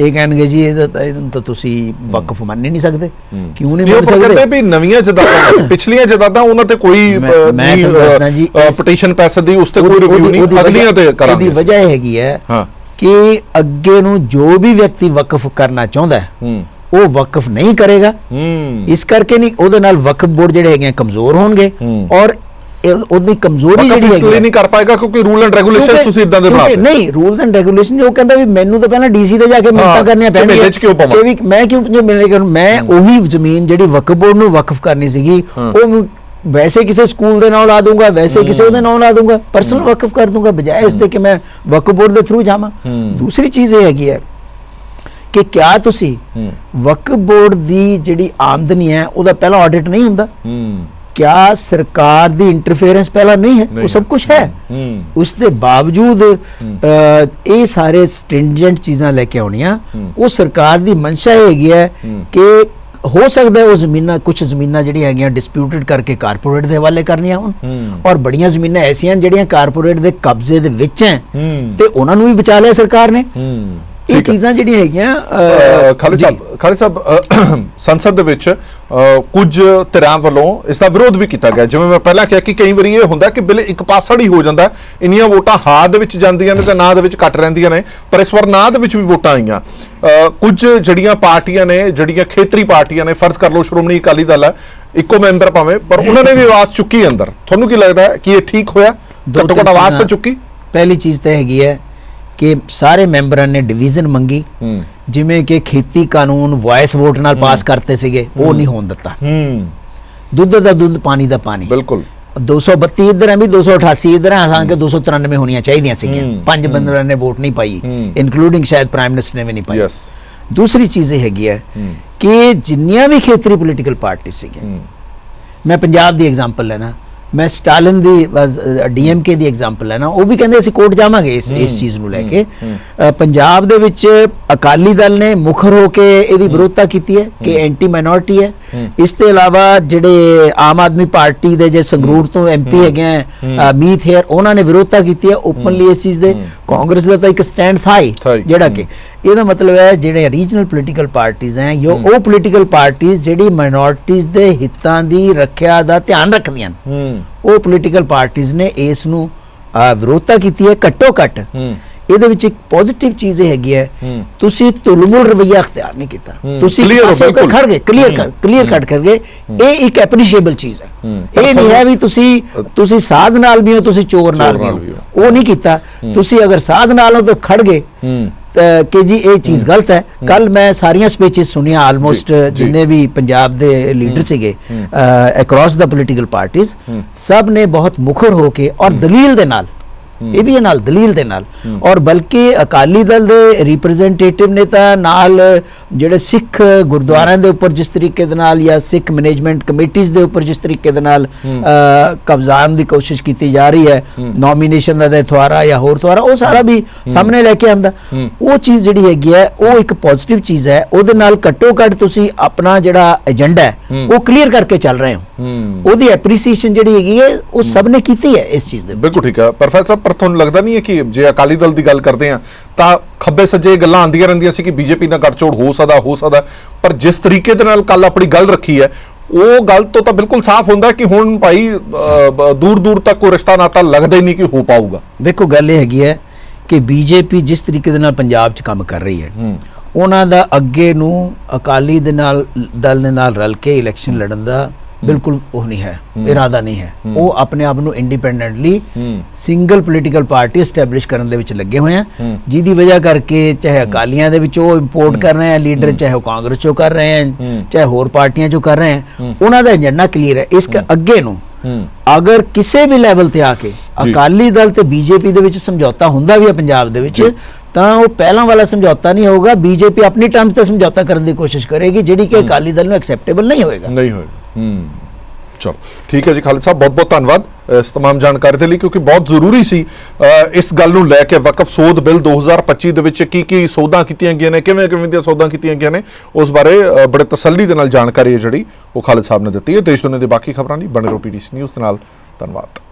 ਇਹ ਕਹਿਣਗੇ ਜੀ ਇਹਦਾ ਤਾਂ ਤੁਸੀਂ ਵਕਫ ਮੰਨ ਨਹੀਂ ਸਕਦੇ। ਕਿਉਂ ਨਹੀਂ ਮੰਨ ਸਕਦੇ? ਕਹਿੰਦੇ ਵੀ ਨਵੀਆਂ ਜਦਾਦਾਂ ਪਿਛਲੀਆਂ ਜਦਾਦਾਂ ਉਹਨਾਂ ਤੇ ਕੋਈ ਮੈਂ- ਦੱਸਦਾ ਜੀ, ਪਟੀਸ਼ਨ ਪੈਸੇ ਦੀ ਉਸ ਤੇ ਕੋਈ ਰਿਵਿਊ ਨਹੀਂ ਅਗਲੀਆਂ ਤੇ ਕਰਾਂਗੇ। ਇਹਦੀ ਵਜ੍ਹਾ ਇਹ ਹੈਗੀ ਹੈ ਕਿ ਅੱਗੇ ਨੂੰ ਜੋ ਵੀ ਵਿਅਕਤੀ ਵਕਫ ਕਰਨਾ ਚਾਹੁੰਦਾ ਹੈ ਉਹ ਵਕਫ ਨਹੀਂ ਕਰੇਗਾ। ਇਸ ਕਰਕੇ ਨਹੀਂ ਉਹਦੇ ਨਾਲ ਵਕਫ ਬੋਰਡ ਜਿਹੜੇ ਹੈਗੇ ਕਮਜ਼ੋਰ ਹੋਣਗੇ। ਔਰ ਇਹ- ਉਹਦੀ ਕਮਜ਼ੋਰੀ ਜਿਹੜੀ ਲਈ ਹੈਗੀ ਨਹੀਂ ਕਰ ਪਾਏਗਾ ਕਿਉਂਕਿ ਰੂਲ ਐਂਡ ਰੈਗੂਲੇਸ਼ਨ ਤੁਸੀਂ ਇਦਾਂ ਦੇ ਬਣਾਤੇ। ਨਹੀਂ ਰੂਲਸ ਐਂਡ ਰੈਗੂਲੇਸ਼ਨ ਉਹ ਕਹਿੰਦਾ ਵੀ ਮੈਨੂੰ ਤਾਂ ਪਹਿਲਾਂ ਡੀਸੀ ਤੇ ਜਾ ਕੇ ਮਿੰਤਾਂ ਹਾਂ, ਕਰਨੀਆਂ ਪੈਣਗੀਆਂ? ਕਿ ਵੀ ਮੈਂ ਕਿਉਂ ਜੇ ਕਿ ਮੈਂ ਉਹੀ ਜ਼ਮੀਨ ਜਿਹੜੀ ਵਕਫ ਬੋਰਡ ਨੂੰ ਵਕਫ ਕਰਨੀ ਸੀਗੀ ਉਹ ਵੈਸੇ ਕਿਸੇ ਸਕੂਲ ਦੇ ਨਾਮ ਲਾ ਦੂੰਗਾ ਵੈਸੇ ਕਿਸੇ ਉਹਦੇ ਨਾਮ ਲਾ ਦੂੰਗਾ ਪਰਸਨਲ ਵਕਫ ਕਰ ਦੂੰਗਾ ਬਜਾਏ ਇਸ ਦੇ ਕਿ ਮੈਂ ਵਕਫ ਬੋਰਡ ਦੇ ਥਰੂ ਜਾਵਾਂ। ਦੂਸਰੀ ਚੀਜ਼ ਇਹ ਹੈਗੀ ਹੈ ਕਿ ਕਿਆ ਤੁਸੀਂ ਹੂੰ। ਵਕਫ ਬੋਰਡ ਦੀ ਜਿਹੜੀ ਆਮਦਨੀ ਹੈ ਉਹਦਾ ਪਹਿਲਾਂ ਆਡਿਟ ਨਹੀਂ ਹੁੰਦਾ। ਕਿਆ ਸਰਕਾਰ ਦੀ ਇੰਟਰਫੇਰੈਂਸ ਪਹਿਲਾਂ ਨਹੀਂ ਹੈ? ਉਹ ਸਭ ਕੁਝ ਹੈ। ਉਸ ਦੇ ਬਾਵਜੂਦ ਇਹ ਸਾਰੇ ਸਟ੍ਰਿੰਜੈਂਟ ਚੀਜ਼ਾਂ ਲੈ ਕੇ ਆਉਣੀਆਂ। ਉਹ ਸਰਕਾਰ ਦੀ ਮਨਸ਼ਾ ਇਹ ਹੈਗੀ ਹੈ ਕਿ ਹੋ ਸਕਦਾ ਹੈ ਉਹ ਜ਼ਮੀਨਾਂ ਕੁਝ ਜ਼ਮੀਨਾਂ ਜਿਹੜੀਆਂ ਹੈਗੀਆਂ ਡਿਸਪਿਊਟਡ ਕਰਕੇ ਕਾਰਪੋਰੇਟ ਦੇ ਹਵਾਲੇ ਕਰਨੀਆਂ ਹੋਣ। ਔਰ ਬੜੀਆਂ ਜ਼ਮੀਨਾਂ ਐਸੀਆਂ ਜਿਹੜੀਆਂ ਕਾਰਪੋਰੇਟ ਦੇ ਕਬਜ਼ੇ ਦੇ ਵਿੱਚ ਹੈ। ਤੇ ਉਹਨਾਂ ਨੂੰ ਵੀ ਬਚਾ ਲਿਆ ਸਰਕਾਰ ਨੇ। ਇਹ ਚੀਜ਼ਾਂ ਜਿਹੜੀਆਂ ਹੈਗੀਆਂ ਖਾਲਿਦ। ਸਾਹਿਬ ਖਾਲਿਦ ਸਾਹਿਬ ਸੰਸਦ ਦੇ ਵਿੱਚ ਕੁਝ ਧਿਰਾਂ ਵੱਲੋਂ ਇਸ ਦਾ ਵਿਰੋਧ ਵੀ ਕੀਤਾ ਗਿਆ। ਜਿਵੇਂ ਮੈਂ ਪਹਿਲਾਂ ਕਿਹਾ ਕਿ ਕਈ ਵਾਰੀ ਇਹ ਹੁੰਦਾ ਕਿ ਬਿੱਲ ਇੱਕ ਪਾਸੜ ਹੀ ਹੋ ਜਾਂਦਾ। ਇੰਨੀਆਂ ਵੋਟਾਂ ਹਾਂ ਦੇ ਵਿੱਚ ਜਾਂਦੀਆਂ ਨੇ ਤੇ ਨਾ ਦੇ ਵਿੱਚ ਘਟ ਰਹਿੰਦੀਆਂ ਨੇ ਪਰ ਇਸ ਵਾਰ ਨਾ ਦੇ ਵਿੱਚ ਵੀ ਵੋਟਾਂ ਆਈਆਂ। ਕੁਝ ਜਿਹੜੀਆਂ ਪਾਰਟੀਆਂ ਨੇ ਜਿਹੜੀਆਂ ਖੇਤਰੀ ਪਾਰਟੀਆਂ ਨੇ ਫਰਜ਼ ਕਰ ਲਓ ਸ਼੍ਰੋਮਣੀ ਅਕਾਲੀ ਦਲ ਹੈ ਇੱਕੋ ਮੈਂਬਰ ਭਾਵੇਂ ਪਰ ਉਹਨਾਂ ਨੇ ਵੀ ਆਵਾਜ਼ ਚੁੱਕੀ ਅੰਦਰ। ਤੁਹਾਨੂੰ ਕੀ ਲੱਗਦਾ ਕਿ ਇਹ ਠੀਕ ਹੋਇਆ? ਦੋ ਘੱਟੋ ਘੱਟ ਆਵਾਜ਼ ਤਾਂ ਚੁੱਕੀ? ਪਹਿਲੀ ਚੀਜ਼ ਤਾਂ ਹੈਗੀ ਹੈ ਕਿ ਸਾਰੇ ਮੈਂਬਰਾਂ ਨੇ ਡਿਵੀਜ਼ਨ ਮੰਗੀ। ਹੂੰ। ਜਿਵੇਂ ਕਿ ਖੇਤੀ ਕਾਨੂੰਨ ਵੌਇਸ ਵੋਟ ਨਾਲ ਪਾਸ ਕਰਤੇ ਸੀਗੇ ਉਹ ਨਹੀਂ ਹੋਣ ਦਿੱਤਾ। ਹੂੰ। ਦੁੱਧ ਦਾ ਦੁੱਧ ਪਾਣੀ ਦਾ ਪਾਣੀ। ਬਿਲਕੁਲ। 232 ਇਧਰ ਹੈ ਵੀ 288 ਇਧਰ ਹੈ ਹਾਲਾਂਕਿ 293 ਹੋਣੀਆਂ ਚਾਹੀਦੀਆਂ ਸੀਗੀਆਂ। ਹੂੰ, ਪੰਜ ਬੰਦਿਆਂ ਨੇ ਵੋਟ ਨਹੀਂ ਪਾਈ। ਹੂੰ। ਇਨਕਲੂਡਿੰਗ ਸ਼ਾਇਦ ਪ੍ਰਾਈਮ ਮਿਨਿਸਟਰ ਨੇ ਵੀ ਨਹੀਂ ਪਾਈ। ਯੈਸ ਦੂਸਰੀ ਚੀਜ਼ ਇਹ ਹੈਗੀ ਹੈ ਕਿ ਜਿੰਨੀਆਂ ਵੀ ਖੇਤਰੀ ਪੋਲੀਟੀਕਲ ਪਾਰਟੀ ਸੀਗੇ ਮੈਂ ਪੰਜਾਬ ਦੀ ਐਗਜ਼ਾਮਪਲ ਲੈਣਾ। ਮੈਂ ਸਟਾਲਿਨ ਦੀ ਡੀਐਮਕੇ ਦੀ ਐਗਜ਼ਾਮਪਲ ਲੈਣਾ। ਉਹ ਵੀ ਕਹਿੰਦੇ ਅਸੀਂ ਕੋਰਟ ਜਾਵਾਂਗੇ ਇਸ ਇਸ ਚੀਜ਼ ਨੂੰ ਲੈ ਕੇ। ਪੰਜਾਬ ਦੇ ਵਿੱਚ ਅਕਾਲੀ ਦਲ ਨੇ ਮੁਖਰ ਹੋ ਕੇ ਇਹਦੀ ਵਿਰੋਧਤਾ ਕੀਤੀ ਹੈ ਕਿ ਐਂਟੀ ਮਾਈਨੋਰਿਟੀ ਹੈ। ਇਸ ਤੋਂ ਇਲਾਵਾ ਜਿਹੜੇ ਆਮ ਆਦਮੀ ਪਾਰਟੀ ਦੇ ਜੇ ਸੰਗਰੂਰ ਤੋਂ ਐਮਪੀ ਹੈਗੇ ਆ ਮੀਤ ਹੇਅਰ ਉਹਨਾਂ ਨੇ ਵਿਰੋਧਤਾ ਕੀਤੀ ਹੈ ਓਪਨਲੀ ਇਸ ਚੀਜ਼ ਦੇ। ਕਾਂਗਰਸ ਦਾ ਤਾਂ ਇੱਕ ਸਟੈਂਡ ਥਾ ਹੀ ਹੀ। ਜਿਹੜਾ ਕਿ। ਇਹਦਾ ਮਤਲਬ ਹੈ ਜਿਹੜੇ ਰੀਜਨਲ ਪੋਲੀਟੀਕਲ ਪਾਰਟੀਆਂ ਹੈ ਜੋ ਉਹ ਪੋਲੀਟੀਕਲ ਪਾਰਟੀਆਂ ਜਿਹੜੀ ਮਾਈਨੋਰਿਟੀਜ਼ ਦੇ ਹਿੱਤਾਂ ਦੀ ਰੱਖਿਆ ਦਾ ਧਿਆਨ ਰੱਖਦੀਆਂ ਨੇ। ਹੂੰ। ਉਹ ਪੋਲੀਟੀਕਲ ਪਾਰਟੀਆਂ ਨੇ ਇਸ ਨੂੰ ਵਿਰੋਧਤਾ ਕੀਤੀ ਹੈ ਘੱਟੋ ਘੱਟ। ਇਹਦੇ ਵਿੱਚ ਇੱਕ ਪੋਜ਼ਿਟਿਵ ਚੀਜ਼ ਇਹ ਹੈਗੀ ਹੈ। ਤੁਸੀਂ ਤੁਲਮੁਲ ਰਵਈਆ ਅਖਤਿਆਰ ਨਹੀਂ ਕੀਤਾ। ਤੁਸੀਂ ਪਾਸੇ ਹੋ ਕੇ ਬਿਲਕੁਲ। ਖੜ ਗਏ ਕਲੀਅਰ ਕਰ ਕਲੀਅਰ ਕੱਟ ਕਰ ਗਏ। ਇਹ ਇੱਕ ਐਪਰੀਸ਼ੀਏਬਲ ਚੀਜ਼ ਹੈ। ਇਹ ਨਹੀਂ ਹੈ ਵੀ ਤੁਸੀਂ ਤੁਸੀਂ ਸਾਧ ਨਾਲ ਵੀ ਹੋ ਤੁਸੀਂ ਚੋਰ ਨਾਲ ਵੀ ਹੋ। ਉਹ ਨਹੀਂ ਕੀਤਾ। ਤੁਸੀਂ ਅਗਰ ਸਾਧ ਨਾਲ ਹੋ ਤਾਂ ਖੜ ਗਏ। ਕਿ ਜੀ ਇਹ ਚੀਜ਼ ਗਲਤ ਹੈ। ਕੱਲ ਮੈਂ ਸਾਰੀਆਂ ਸਪੀਚਸ ਸੁਣੀਆਂ ਆਲਮੋਸਟ। ਜਿੰਨੇ ਵੀ ਪੰਜਾਬ ਦੇ ਲੀਡਰ ਸੀਗੇ ਅਕ੍ਰੋਸ ਦਾ ਪੋਲੀਟੀਕਲ ਪਾਰਟੀਆਂ ਸਭ ਨੇ ਬਹੁਤ ਮੁਖਰ ਹੋ ਕੇ ਔਰ ਦਲੀਲ ਦੇ ਨਾਲ ਇਹ ਵੀ ਨਾਲ ਦਲੀਲ ਦੇ ਨਾਲ। ਔਰ ਬਲਕਿ ਅਕਾਲੀ ਦਲ ਦੇ ਰਿਪਰੈਜ਼ੈਂਟੇਟਿਵ ਨੇ ਤਾਂ ਨਾਲ ਜਿਹੜੇ ਸਿੱਖ ਗੁਰਦੁਆਰਿਆਂ ਦੇ ਉੱਪਰ ਜਿਸ ਤਰੀਕੇ ਦੇ ਨਾਲ ਜਾਂ ਸਿੱਖ ਮੈਨੇਜਮੈਂਟ ਕਮੇਟੀਆਂ ਦੇ ਉੱਪਰ ਜਿਸ ਤਰੀਕੇ ਦੇ ਨਾਲ ਕਬਜ਼ਾਨ ਦੀ ਕੋਸ਼ਿਸ਼ ਕੀਤੀ ਜਾ ਰਹੀ ਹੈ। ਨੋਮੀਨੇਸ਼ਨ ਦਾ ਦੁਆਰਾ ਜਾਂ ਹੋਰ ਦੁਆਰਾ ਉਹ ਸਾਰਾ ਵੀ ਸਾਹਮਣੇ ਲੈ ਕੇ ਆਂਦਾ ਉਹ ਚੀਜ਼ ਜਿਹੜੀ ਹੈਗੀ ਹੈ ਉਹ ਇੱਕ ਪੋਜ਼ਿਟਿਵ ਚੀਜ਼ ਹੈ। ਉਹਦੇ ਨਾਲ ਘੱਟੋ ਘੱਟ ਤੁਸੀਂ ਆਪਣਾ ਜਿਹੜਾ ਏਜੰਡਾ ਹੈ ਉਹ ਕਲੀਅਰ ਕਰਕੇ ਚੱਲ ਰਹੇ ਹੋ। ਉਹਦੀ ਐਪਰੀਸੀਏਸ਼ਨ ਜਿਹੜੀ ਹੈਗੀ ਹੈ ਉਹ ਸਭ ਨੇ ਕੀਤੀ ਹੈ ਇਸ ਚੀਜ਼ ਦੇ। ਬਿਲਕੁਲ ਠੀਕ ਹੈ। ਪ੍ਰੋਫੈਸਰ ਪਰ ਤੁਹਾਨੂੰ ਲੱਗਦਾ ਨਹੀਂ ਹੈ ਕਿ ਜੇ ਅਕਾਲੀ ਦਲ ਦੀ ਗੱਲ ਕਰਦੇ ਆ ਤਾਂ ਖੱਬੇ ਸੱਜੇ ਗੱਲਾਂ ਆਉਂਦੀਆਂ ਰਹਿੰਦੀਆਂ ਸੀ ਕਿ ਬੀਜੇਪੀ ਨਾਲ ਗੱਠਜੋੜ ਹੋ ਸਕਦਾ ਹੋ ਸਕਦਾ। ਪਰ ਜਿਸ ਤਰੀਕੇ ਦੇ ਨਾਲ ਕੱਲ ਆਪਣੀ ਗੱਲ ਰੱਖੀ ਹੈ ਉਹ ਗੱਲ ਤੋਂ ਤਾਂ ਬਿਲਕੁਲ ਸਾਫ਼ ਹੁੰਦਾ ਕਿ ਹੁਣ ਭਾਈ ਦੂਰ ਦੂਰ ਤੱਕ ਕੋਈ ਰਿਸ਼ਤਾ ਨਾਤਾ ਲੱਗਦਾ ਹੀ ਨਹੀਂ ਕਿ ਹੋ ਪਾਊਗਾ। ਦੇਖੋ ਗੱਲ ਇਹ ਹੈਗੀ ਹੈ ਕਿ ਬੀਜੇਪੀ ਜਿਸ ਤਰੀਕੇ ਦੇ ਨਾਲ ਪੰਜਾਬ 'ਚ ਕੰਮ ਕਰ ਰਹੀ ਹੈ। ਉਹਨਾਂ ਦਾ ਅੱਗੇ ਨੂੰ ਅਕਾਲੀ ਦੇ ਨਾਲ ਦਲ ਦੇ ਨਾਲ ਰਲ ਕੇ ਇਲੈਕਸ਼ਨ ਲੜਨ ਦਾ ਬਿਲਕੁਲ ਉਹ ਨਹੀਂ ਹੈ ਇਰਾਦਾ ਨਹੀਂ ਹੈ। ਉਹ ਆਪਣੇ ਆਪ ਨੂੰ independently. Single political party establish ਕਰਨ ਦੇ ਵਿੱਚ ਲੱਗੇ ਹੋਏ ਆ ਜਿਹਦੀ ਵਜ੍ਹਾ ਕਰਕੇ ਚਾਹੇ ਅਕਾਲੀਆਂ ਦੇ ਵਿੱਚੋਂ ਇੰਪੋਰਟ ਕਰ ਰਹੇ ਆ ਲੀਡਰ ਚਾਹੇ ਉਹ ਕਾਂਗਰਸ ਚੋਂ ਕਰ ਰਹੇ ਆ ਚਾਹੇ ਹੋਰ ਪਾਰਟੀਆਂ ਚੋਂ ਕਰ ਰਹੇ ਆ ਉਹਨਾਂ ਦਾ ਏਜੰਡਾ ਕਲੀਅਰ ਹੈ। ਇਸ ਅੱਗੇ ਨੂੰ ਅਗਰ ਕਿਸੇ ਵੀ ਲੈਵਲ ਤੇ ਆ ਕੇ ਅਕਾਲੀ ਦਲ ਤੇ ਬੀਜੇਪੀ ਦੇ ਵਿੱਚ ਸਮਝੌਤਾ ਹੁੰਦਾ ਵੀ ਹੈ ਪੰਜਾਬ ਦੇ ਵਿੱਚ ਤਾਂ ਉਹ ਪਹਿਲਾਂ ਵਾਲਾ ਸਮਝੌਤਾ ਨਹੀਂ ਹੋਊਗਾ। ਬੀਜੇਪੀ ਆਪਣੀ ਟਰਮਸ ਤੇ ਸਮਝੌਤਾ ਕਰਨ ਦੀ ਕੋਸ਼ਿਸ਼ ਕਰੇਗੀ ਜਿਹੜੀ ਕਿ ਅਕਾਲੀ ਦਲ ਨੂੰ ਐਕਸੈਪਟੇਬਲ ਨਹੀਂ ਹੋਏਗਾ। ਨਹੀਂ ਹੋਏਗਾ। ਹੂੰ ਚਲੋ ਠੀਕ ਹੈ ਜੀ ਖਾਲਿਦ ਸਾਹਿਬ ਬਹੁਤ ਬਹੁਤ ਧੰਨਵਾਦ ਇਸ तमाम ਜਾਣਕਾਰੀ ਦੇ ਲਈ ਕਿਉਂਕਿ ਬਹੁਤ ਜ਼ਰੂਰੀ ਸੀ ਅ, ਇਸ ਗੱਲ ਨੂੰ ਲੈ ਕੇ ਵਕਫ ਸੋਧ ਬਿੱਲ 2025 ਦੇ ਵਿੱਚ ਕੀ ਕੀ ਸੋਧਾਂ ਕੀਤੀਆਂ ਗਈਆਂ ਨੇ ਕਿਵੇਂ ਕਿਵੇਂ ਦੀਆਂ ਸੋਧਾਂ ਕੀਤੀਆਂ ਗਈਆਂ ਨੇ ਉਸ ਬਾਰੇ ਅ, ਬੜੇ ਤਸੱਲੀ ਦੇ ਨਾਲ ਜਾਣਕਾਰੀ ਹੈ ਜਿਹੜੀ ਉਹ ਖਾਲਿਦ ਸਾਹਿਬ ਨੇ ਦਿੱਤੀ ਹੈ ਦੇਸ਼ ਦੁਨੀਆ ਦੇ ਬਾਕੀ ਖਬਰਾਂ ਲਈ ਬਣੇ ਰਹੋ ਪੀਡੀਸੀ ਨਿਊਜ਼ ਦੇ ਨਾਲ ਧੰਨਵਾਦ